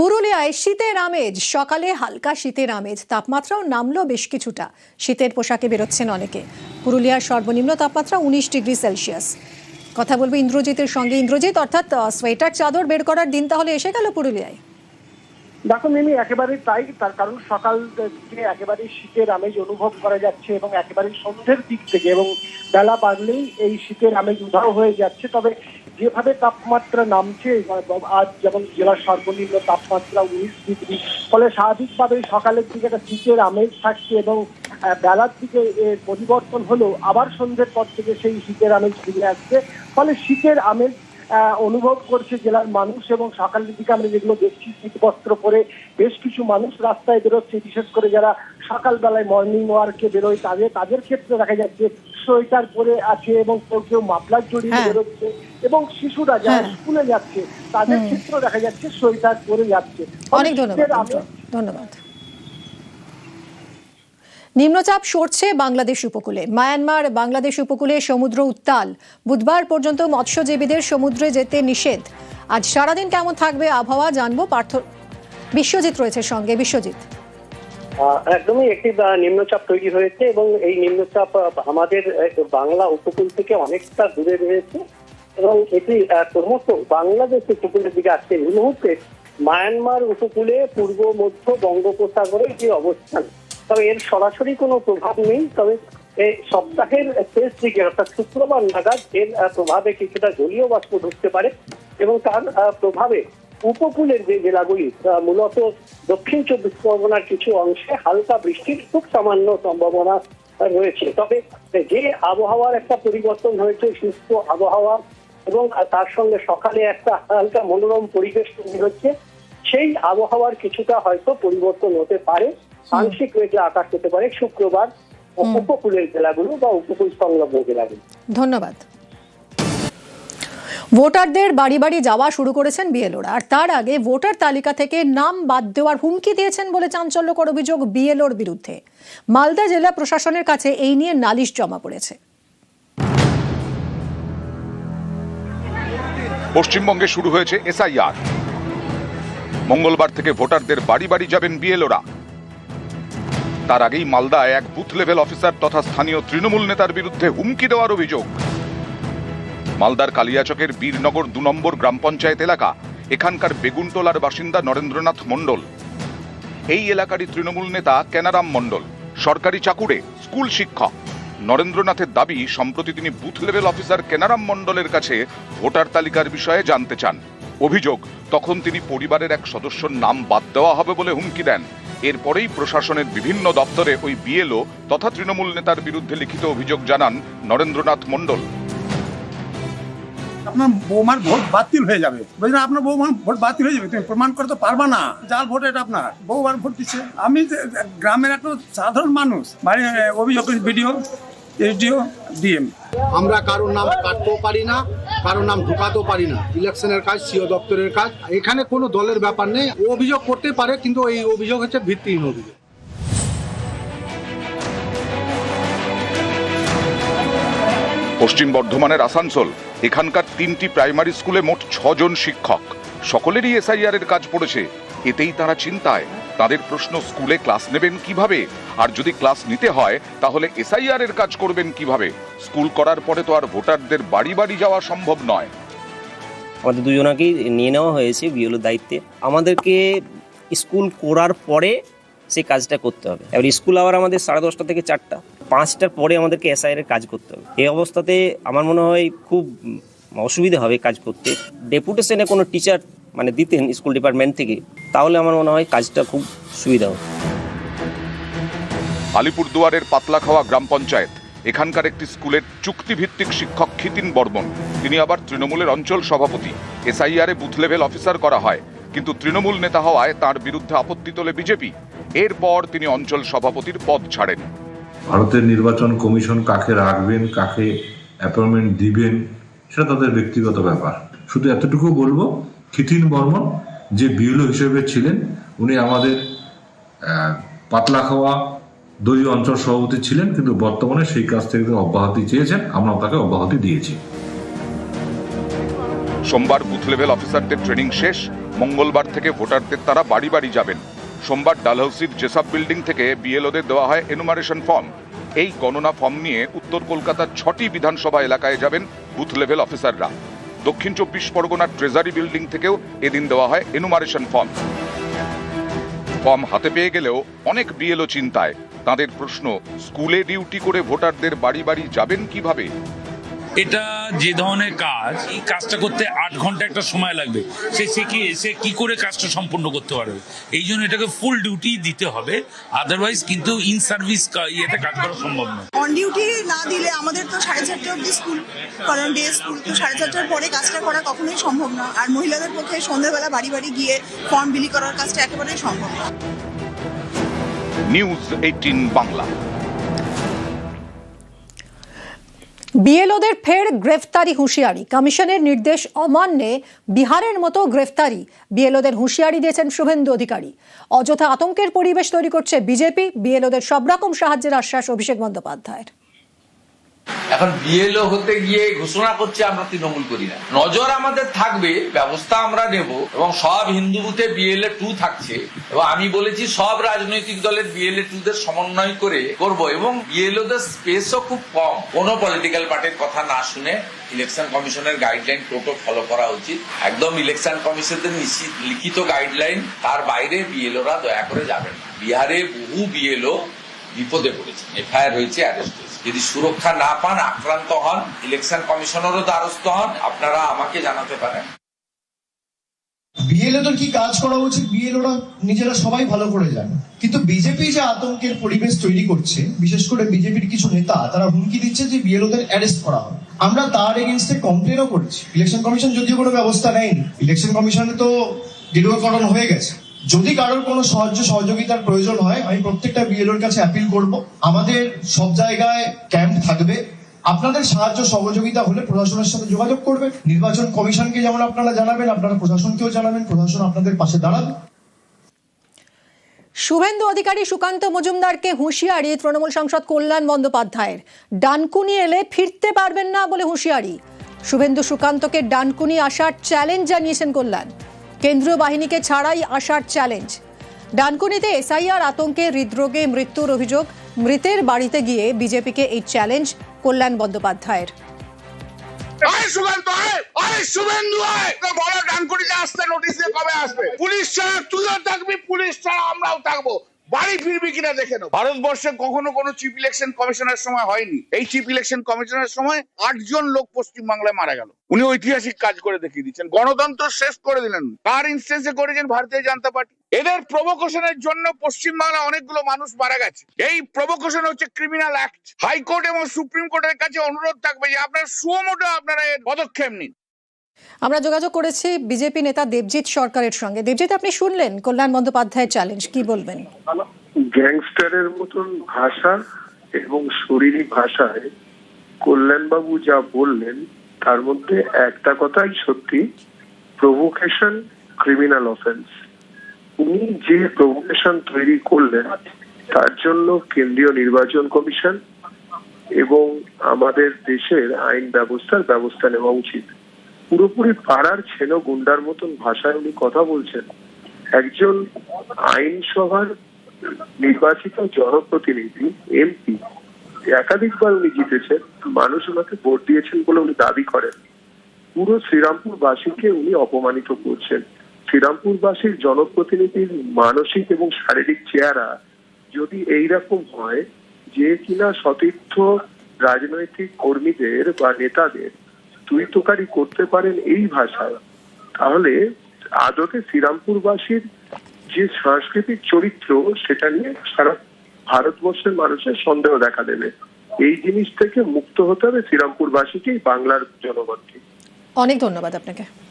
পুরুলিয়ায় শীতের আমেজ, সকালে হালকা শীতের আমেজ, তাপমাত্রাও নামলো বেশ কিছুটা। শীতের পোশাকে বেরোচ্ছেন অনেকে। পুরুলিয়ার সর্বনিম্ন তাপমাত্রা উনিশ ডিগ্রি সেলসিয়াস। কথা বলব ইন্দ্রজিতের সঙ্গে। ইন্দ্রজিৎ, অর্থাৎ সোয়েটার, চাদর বের করার দিন তাহলে এসে গেল পুরুলিয়ায়। দেখো মিমি, একেবারে তাই, তার কারণ সকাল থেকে একেবারে শীতের আমেজ অনুভব করা যাচ্ছে এবং একেবারে সন্ধ্যের দিক থেকে এবং বেলা বাড়লেই এই শীতের আমেজ উধাও হয়ে যাচ্ছে। তবে যেভাবে তাপমাত্রা নামছে, আজ যেমন জেলার সর্বনিম্ন তাপমাত্রা উনিশ ডিগ্রি, ফলে স্বাভাবিকভাবে সকালের দিকে একটা শীতের আমেজ থাকছে এবং বেলার দিকে পরিবর্তন হলেও আবার সন্ধ্যের পর থেকে সেই শীতের আমেজ ফিরে আসছে। ফলে শীতের আমেজ অনুভব করছে জেলার মানুষ এবং সকালের দিকে আমরা যেগুলো দেখছি শীত বস্ত্র পরে বেশ কিছু মানুষ রাস্তায় বেরোচ্ছে বিশেষ করে যারা সকালবেলায় মর্নিং ওয়ার্কে বেরোয় তাদের তাদের ক্ষেত্রে দেখা যাচ্ছে সোয়েটার পরে আছে এবং কেউ কেউ মাফলার জড়িয়ে হ্যাঁ। বেরোচ্ছে এবং শিশুরা যারা হ্যাঁ। স্কুলে যাচ্ছে তাদের ক্ষেত্রেও দেখা যাচ্ছে সোয়েটার পরে যাচ্ছে অনেক ধন্যবাদ ধন্যবাদ নিম্নচাপ সরছে বাংলাদেশ উপকূলে। মায়ানমার, বাংলাদেশ উপকূলে সমুদ্র উত্তাল। বুধবার পর্যন্ত মৎস্যজীবীদের সমুদ্রে যেতে নিষেধ। আজ সারাদিন কেমন থাকবে আবহাওয়া জানব পার্থ বিশ্বজিৎ রয়েছে সঙ্গে। বিশ্বজিৎ। একদমই একটি নিম্নচাপ তৈরি হয়েছে এবং এই নিম্নচাপ আমাদের বাংলা উপকূল থেকে অনেকটা দূরে রয়েছে এবং এটি ক্রমশ বাংলাদেশ উপকূলের দিকে আসছে। এই মুহূর্তে মায়ানমার উপকূলে পূর্ব, মধ্য বঙ্গোপসাগরে এটি অবস্থান তবে এর সরাসরি কোনো প্রভাব নেই, তবে সপ্তাহের শেষ দিকে, অর্থাৎ শুক্রবার নাগাদ এর প্রভাবে কিছুটা জলীয় বাষ্প ঢুকতে পারে এবং তার প্রভাবে উপকূলের যে জেলাগুলি মূলত দক্ষিণ চব্বিশ পরগনার কিছু অংশে হালকা বৃষ্টির খুব সামান্য সম্ভাবনা রয়েছে। তবে যে আবহাওয়ার একটা পরিবর্তন হয়েছে, শুষ্ক আবহাওয়া এবং তার সঙ্গে সকালে একটা হালকা মনোরম পরিবেশ তৈরি হচ্ছে, সেই আবহাওয়ার কিছুটা হয়তো পরিবর্তন হতে পারে। আংশিক মেঘলা আকাশ হতে পারে শুক্রবার উপকূলের জেলাগুলো বা উপকূল সংলগ্ন জেলাগুলো। ধন্যবাদ। ভোটারদের বাড়ি বাড়ি যাওয়া শুরু করেছেন বিএলওরা আর তার আগে ভোটার তালিকা থেকে নাম বাদ দেওয়ার হুমকি দিয়েছেন বলে চাঞ্চল্যকর অভিযোগ বিএলওর বিরুদ্ধে। মালদা জেলা প্রশাসনের কাছে এই নিয়ে নালিশ জমা পড়েছে। পশ্চিমবঙ্গে শুরু হয়েছে এসআইআর। মঙ্গলবার থেকে ভোটারদের বাড়ি বাড়ি যাবেন বিএলওরা। তার আগেই মালদায় এক বুথ লেভেল অফিসার তথা স্থানীয় তৃণমূল নেতার বিরুদ্ধে হুমকি দেওয়ার অভিযোগ। মালদার কালিয়াচকের বীরনগর দু নম্বর গ্রাম পঞ্চায়েত এলাকা, এখানকার বেগুনটোলার বাসিন্দা নরেন্দ্রনাথ মণ্ডল। এই এলাকারই তৃণমূল নেতা কেনারাম মণ্ডল, সরকারি চাকুরে স্কুল শিক্ষক। নরেন্দ্রনাথের দাবি, সম্প্রতি তিনি বুথ লেভেল অফিসার কেনারাম মণ্ডলের কাছে ভোটার তালিকার বিষয়ে জানতে চান। অভিযোগ, তখন তিনি পরিবারের এক সদস্যর নাম বাদ দেওয়া হবে বলে হুমকি দেন। এরপরেই প্রশাসনের বিভিন্ন দপ্তরে ওই বিএলও তথা তৃণমূল নেতার বিরুদ্ধে লিখিত অভিযোগ জানান নরেন্দ্রনাথ মণ্ডল। আপনার বৌমার ভোট বাতিল হয়ে যাবে। বলছেন আপনার বৌমার ভোট বাতিল হয়ে যাবে। তুমি প্রমাণ করতে পারবা না। যার ভোট এটা আপনার, বৌমার ভোট দিচ্ছে। আমি গ্রামের একটা সাধারণ মানুষ বাড়ি অভিযোগ বিডিও এসডিও ডিএম। আমরা কারোর নাম কাটতেও পারি না, কারোর নাম ঢুকাতেও পারি না। ইলেকশনের কাজ, সিও দপ্তরের কাজ। এখানে কোনো দলের ব্যাপার নেই। ও অভিযোগ করতে পারে, কিন্তু এই অভিযোগ হচ্ছে ভিত্তিহীন অভিযোগ। পশ্চিম বর্ধমানের আসানসোল, এখানকার তিনটি প্রাইমারি স্কুলে মোট ছজন শিক্ষক। সকলেরই এসআইআর এর কাজ পড়েছে। এতেই তারা চিন্তায়। তাদের প্রশ্ন, স্কুলে ক্লাস নেবেন কীভাবে? আর যদি ক্লাস নিতে হয়, তাহলে এসআইআর এর কাজ করবেন কীভাবে? স্কুল করার পরে তো আর ভোটারদের বাড়ি বাড়ি যাওয়া সম্ভব নয়। আমাদের দুজনাকেই নিয়ে নেওয়া হয়েছে বিএলওর দায়িত্বে। আমাদেরকে স্কুল করার পরে সেই কাজটা করতে হবে। এবার স্কুল আবার আমাদের সাড়ে দশটা থেকে চারটা। পাঁচটার পরে আমাদেরকে এসআইয়ের কাজ করতে হবে। এই অবস্থাতে আমার মনে হয় খুব অসুবিধা হবে কাজ করতে। ডেপুটেশনে কোনো টিচার মানে দিতেন স্কুল ডিপার্টমেন্ট থেকে তাহলে আমার মনে হয় কাজটা খুব সুবিধা হতো। আলিপুরদুয়ারের পাতলাখাওয়া গ্রাম পঞ্চায়েত এখানকার একটি স্কুলের চুক্তিভিত্তিক শিক্ষক খিতিন বর্মন। তিনি আবার তৃণমূলের অঞ্চল সভাপতি। এসআইআরে বুথ লেভেল অফিসার করা হয় কিন্তু তৃণমূল নেতা হওয়ায় তার বিরুদ্ধে আপত্তি তোলে বিজেপি। এরপর তিনি অঞ্চল সভাপতির পদ ছাড়েন। ভারতের নির্বাচন কমিশন কাকে রাখবেন কাকে অ্যাপয়েন্টমেন্ট দিবেন সেটা তাদের ব্যক্তিগত ব্যাপার। শুধু এতটুকু বলব খিতিন বর্মন, যে বিউলো হিসেবে ছিলেন, উনি আমাদের পাতলা খাওয়া দলীয় অঞ্চল সভাপতি ছিলেন, কিন্তু বর্তমানে সেই কাজ থেকে অব্যাহতি চেয়েছেন, আমরা তাকে অব্যাহতি দিয়েছি। সোমবার বুথ লেভেল অফিসারদের ট্রেনিং শেষ, মঙ্গলবার থেকে ভোটারদের তারা বাড়ি বাড়ি যাবেন। সোমবার ডালহৌসির জেসাব বিল্ডিং থেকে বিএলওদের দেওয়া হয় এনুমারেশন ফর্ম এই গণনা ফর্ম নিয়ে উত্তর কলকাতার ছটি বিধানসভা এলাকায় যাবেন বুথ লেভেল অফিসাররা। দক্ষিণ চব্বিশ পরগনার ট্রেজারি বিল্ডিং থেকেও এদিন দেওয়া হয় এনুমারেশন ফর্ম ফর্ম হাতে পেয়ে গেলেও অনেক বিএলও চিন্তায়। তাদের প্রশ্ন, স্কুলে ডিউটি করে ভোটারদের বাড়ি বাড়ি যাবেন কীভাবে? এটা যে ধরনের কাজ এই কাজটা করতে আট ঘণ্টা একটা সময় লাগবে। সে সে কি সে কি করে কাজটা সম্পূর্ণ করতে পারবে? এই জন্য এটাকে ফুল ডিউটি দিতে হবে। আদারওয়াইজ কিন্তু ইন সার্ভিস ইয়েতে কাজ করা সম্ভব নয়। অন ডিউটি না দিলে আমাদের তো সাড়ে চারটে অবধি স্কুল কারণ ডে স্কুল তো সাড়ে চারটার পরে কাজটা করা কখনোই সম্ভব না আর মহিলাদের পক্ষে সন্ধ্যেবেলা বাড়ি বাড়ি গিয়ে ফর্ম বিলি করার কাজটা একেবারেই সম্ভব না নিউজ এইটিন বাংলা বিএলওদের ফের গ্রেফতারি হুঁশিয়ারি। কমিশনের নির্দেশ অমান্যে বিহারের মতো গ্রেফতারি। বিএলওদের হুঁশিয়ারি দিয়েছেন শুভেন্দু অধিকারী। অযথা আতঙ্কের পরিবেশ তৈরি করছে বিজেপি। বিএলওদের সব রকম সাহায্যের আশ্বাস অভিষেক বন্দ্যোপাধ্যায়ের। এখন বিএলও হতে গিয়ে ঘোষণা করছে, আমরা তৃণমূল করি না। নজর আমাদের থাকবে, ব্যবস্থা আমরা নেব, এবং সব হিন্দু বুথে বিএলএ টু থাকছে, এবং আমি বলেছি সব রাজনৈতিক দলের বিএলএ টু দের সমন্বয় করে করব, এবং বিএলও দের স্পেসও খুব কম। কোনো পলিটিক্যাল পার্টির কথা না শুনে ইলেকশন কমিশনের গাইডলাইন টোটো ফলো করা উচিত। একদম ইলেকশন কমিশনের লিখিত গাইডলাইন তার বাইরে বিএলওরা দয়া করে যাবেন বিহারে বহু বিএলও বিপদে পড়েছে এফআইআর হয়েছে অ্যারেস্ট হয়েছে। যদি সুরক্ষা না পান, আক্রান্ত হন ইলেকশন কমিশনারও দ্বারস্থ হন, আপনারা আমাকে জানাতে পারেন। বিএলওদের কি কাজ করা উচিত? বিএলওরা নিজেরা সবাই ভালো করে জানে। কিন্তু বিজেপি যে আতঙ্কের পরিবেশ তৈরি করছে, বিশেষ করে বিজেপির কিছু নেতা, তারা হুমকি দিচ্ছে যে বিএলওদের অ্যারেস্ট করা হবে আমরা তার এগেনস্টে কমপ্লেনও করেছি। ইলেকশন কমিশন যদিও কোনো ব্যবস্থা নেয়নি। ইলেকশন কমিশনে তো গেরুয়াকরণ হয়ে গেছে। যদি কারোর কোনো সাহায্য, সহযোগিতার প্রয়োজন হয়, আমি প্রত্যেকটা বিএলওর কাছে অ্যাপিল করব। আমাদের সব জায়গায় ক্যাম্প থাকবে। আপনাদের সাহায্য, সহযোগিতা হলে প্রশাসনের সাথে যোগাযোগ করবেন। নির্বাচন কমিশনকে যেমন আপনারা জানাবেন, আপনারা প্রশাসনকেও জানাবেন, প্রশাসন আপনাদের পাশে দাঁড়াবে। শুভেন্দু অধিকারী সুকান্ত মজুমদারকে হুঁশিয়ারি তৃণমূল সাংসদ কল্যাণ বন্দ্যোপাধ্যায়ের। ডানকুনি এলে ফিরতে পারবেন না বলে হুঁশিয়ারি। শুভেন্দু সুকান্তকে ডানকুনি আসার চ্যালেঞ্জ জানিয়েছেন কল্যাণ। কেন্দ্রীয় বাহিনীকে ছাড়াই আসার চ্যালেঞ্জ। ডানকুনিতে এসআইআর আতঙ্কে হৃদরোগে মৃত্যুর অভিযোগ। মৃতের বাড়িতে গিয়ে বিজেপিকে এই চ্যালেঞ্জ কল্যাণ বন্দ্যোপাধ্যায়ের। পুলিশ ছাড়া তুইও থাকবি পুলিশ ছাড়া আমরাও থাকব। বাড়ি ফিরবি কিনা দেখে নেব। ভারতবর্ষে কখনো কোনো চিফ ইলেকশন কমিশনের সময় হয়নি। এই চিফ ইলেকশন কমিশনের সময় আটজন লোক পশ্চিম বাংলায় মারা গেল। উনি ঐতিহাসিক কাজ করে দেখিয়ে দিচ্ছেন। গণতন্ত্র শেষ করে দিলেন। কার ইনস্টেন্সে করেছেন ভারতীয় জনতা পার্টি। এদের প্রভোকেশনের জন্য পশ্চিম বাংলা অনেকগুলো মানুষ মারা গেছে। এই প্রভোকেশন হচ্ছে ক্রিমিনাল অ্যাক্ট হাইকোর্ট এবং সুপ্রিম কোর্টের কাছে অনুরোধ থাকবে যে আপনার সুমোটো আপনারা পদক্ষেপ নিন। আমরা যোগাযোগ করেছি বিজেপি নেতা দেবজিৎ সরকারের সঙ্গে। দেবজিৎ, আপনি শুনলেন? কল্যাণ বন্দ্যোপাধ্যায়ের চ্যালেঞ্জ কি বলবেন? গ্যাংস্টারের মতন ভাষা এবং শরীরী ভাষায় কল্যাণবাবু যা বললেন, তার মধ্যে একটা কথাই সত্যি প্রভোকেশন ক্রিমিনাল অফেন্স উনি যে প্রভোকেশন তৈরি করলেন, তার জন্য কেন্দ্রীয় নির্বাচন কমিশন এবং আমাদের দেশের আইন ব্যবস্থার ব্যবস্থা নেওয়া উচিত। পুরোপুরি পাড়ার ছেলে গুন্ডার মতন ভাষায় উনি কথা বলছেন। একজন আইনসভার নির্বাচিত জনপ্রতিনিধি, এমপি। একাধিকবার উনি জিতেছেন। মানুষ ওনাকে ভোট দিয়েছেন বলে উনি দাবি করেন। পুরো শ্রীরামপুরবাসীকে উনি অপমানিত করছেন। শ্রীরামপুরবাসীর জনপ্রতিনিধির মানসিক এবং শারীরিক চেহারা যদি এইরকম হয়, যে কিনা সতীর্থ রাজনৈতিক কর্মীদের বা নেতাদের তুই করতে পারেন এই ভাষায়, তাহলে আদতে শ্রীরামপুরবাসীর যে সাংস্কৃতিক চরিত্র, সেটা নিয়ে সারা ভারতবর্ষের মানুষের সন্দেহ দেখা দেবে। এই জিনিস থেকে মুক্ত হতে হবে শ্রীরামপুরবাসীকেই, বাংলার জনগণকে অনেক ধন্যবাদ আপনাকে।